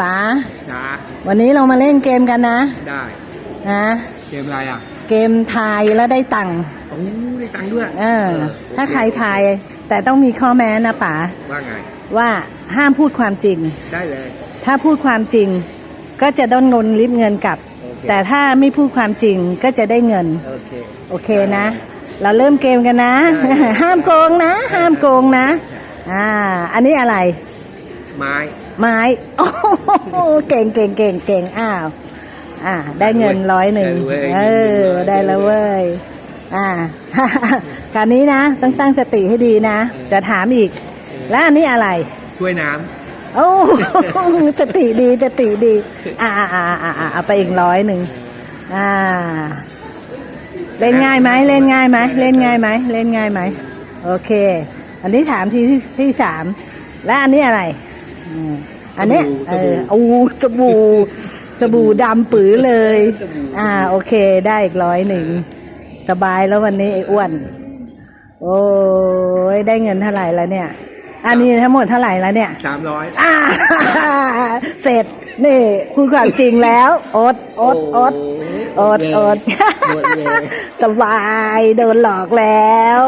ป๋าช้าวันนี้เรามาเล่นเกมกันนะ ได้นะเกมอะไรอะ เกมทายแล้วได้ตังค์โอ้ได้ตังค์ด้วยเออ ถ้าใครทายแต่ต้องมีข้อแม้นะป๋าว่าไง ว่าห้ามพูดความจริง ได้เลย ถ้าพูดความจริง ก็จะต้องเงินริบเงินกลับโอเคแต่ถ้าไม่พูดความจริงก็จะได้เงิน โอเคโอเคนะ เราเริ่มเกมกันนะได้ห้ามโกงนะ ห้ามโกงนะ อ่า อันนี้อะไร ไม้ไม้โอ้โหเก่งเก่งเก่งเก่งอ้าวอ่า ได้เงินร้อยหนึ่งเออ ได้แล้วเว้ยอ่าคราวนี้นะต้องตั้งสติให้ดีนะ จะถามอีก แล้วอันนี้อะไรช่วยน้โอ้สติดีสติดีอ่าอ่าอ่าอ่าอ่าเอาไปอีกร้อยหนึ่งอ่า เล่นง่ายไหมเล่นง่ายไหมเล่นง่ายไหมเล่นง่ายไหมโอเค อันนี้ถามที่ที่ที่สามแล้วอันนี้อะไร อืมอันเนี้ยเอออูสบู่สบู่ดำปื๋อเลย อ่า โอเค ได้อีกร้อยหนึ่ง สบายแล้ววันนี้ไอ้อ้วน โอ้ยได้เงินเท่าไหร่แล้วเนี่ย อันนี้ทั้งหมดเท่าไหร่แล้วเนี่ยำสามร้อยอ่า เสร็จ นี่คุยความจริงแล้วอดอดอดอดอดหมดเลยสบาย โดนหลอกแล้ว